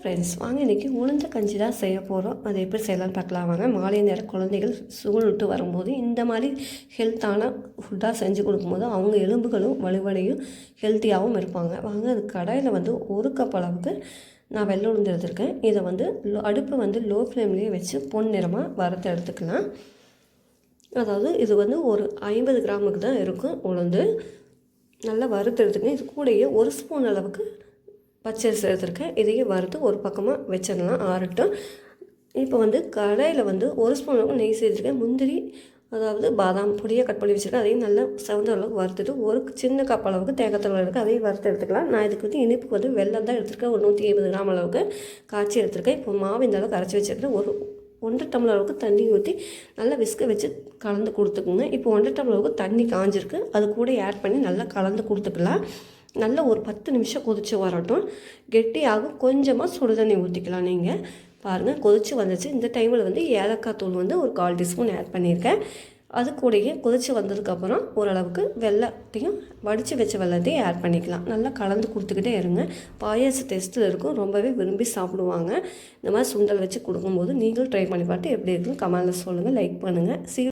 Friends வாங்க இன்றைக்கி உளுந்த கஞ்சி தான் செய்ய போகிறோம் அதை எப்படி செய்யலாம்னு பார்க்கலாம். வாங்க மாலை நேரம் குழந்தைகள் ஸ்கூல் விட்டு வரும்போது இந்த மாதிரி ஹெல்த்தான ஃபுட்டாக செஞ்சு கொடுக்கும்போது அவங்க எலும்புகளும் வலுவடையும் ஹெல்த்தியாகவும் இருப்பாங்க. வாங்க அது கடாயில் வந்து ஒரு கப் அளவுக்கு நான் வெள்ளை உளுந்து எடுத்துருக்கேன். இதை வந்து லோ அடுப்பு வந்து லோ ஃப்ளேம்லேயே வச்சு பொன் நிறமாக வறுத்து எடுத்துக்கலாம். அதாவது இது வந்து ஒரு ஐம்பது கிராமுக்கு தான் இருக்கும் உளுந்து. நல்லா வறுத்து எடுத்துக்கங்க இது கூடயே ஒரு ஸ்பூன் அளவுக்கு பச்சரிசி எடுத்துருக்கேன். இதையும் வறுத்து ஒரு பக்கமாக வச்சிடலாம் ஆறட்டும். இப்போ வந்து கடாயில் வந்து ஒரு ஸ்பூன் அளவுக்கு நெய் சேர்த்துருக்கேன். முந்திரி அதாவது பாதாம் பொடியாக கட் பண்ணி வச்சுருக்கேன். அதையும் நல்லா செவந்த அளவுக்கு வறுத்துட்டு ஒரு சின்ன கப் அளவுக்கு தேங்காய் இருக்குது அதையும் வறுத்து எடுத்துக்கலாம். நான் இதுக்கு வந்து இனிப்புக்கு வந்து வெள்ளம் தான் எடுத்துருக்கேன். ஒரு நூற்றி ஐம்பது கிராம் அளவுக்கு காய்ச்சி எடுத்துருக்கேன். இப்போ மாவு இந்த அளவுக்கு அரைச்சி வச்சுருக்கேன். ஒரு ஒன்றரை டம்ளர் அளவுக்கு தண்ணி ஊற்றி நல்லா விஸ்க வச்சு கலந்து கொடுத்துக்குங்க. இப்போ ஒன்றரை டம்ளர் அளவுக்கு தண்ணி காஞ்சிருக்கு. அது கூட ஆட் பண்ணி நல்லா கலந்து கொடுத்துக்கலாம். நல்லா ஒரு பத்து நிமிஷம் கொதித்து வரட்டும். கெட்டியாகும். கொஞ்சமாக சுடு தண்ணி ஊற்றிக்கலாம் நீங்கள் பாருங்கள் கொதித்து வந்துச்சு. இந்த டைமில் வந்து ஏலக்காய் தூள் வந்து ஒரு கால் டீஸ்பூன் ஆட் பண்ணியிருக்கேன். அது கூடயே கொதித்து வந்ததுக்கப்புறம் ஓரளவுக்கு வெள்ளத்தையும் வடித்து வச்ச வெள்ளத்தையும் ஆட் பண்ணிக்கலாம். நல்லா கலந்து கொடுத்துக்கிட்டே இருங்க. பாயாச டெஸ்ட்டில் இருக்கும். ரொம்பவே விரும்பி சாப்பிடுவாங்க. இந்த மாதிரி சுண்டல் வச்சு கொடுக்கும்போது நீங்களும் ட்ரை பண்ணி பார்த்து எப்படி இருக்குன்னு கமெண்டில் சொல்லுங்கள் லைக் பண்ணுங்கள் சீ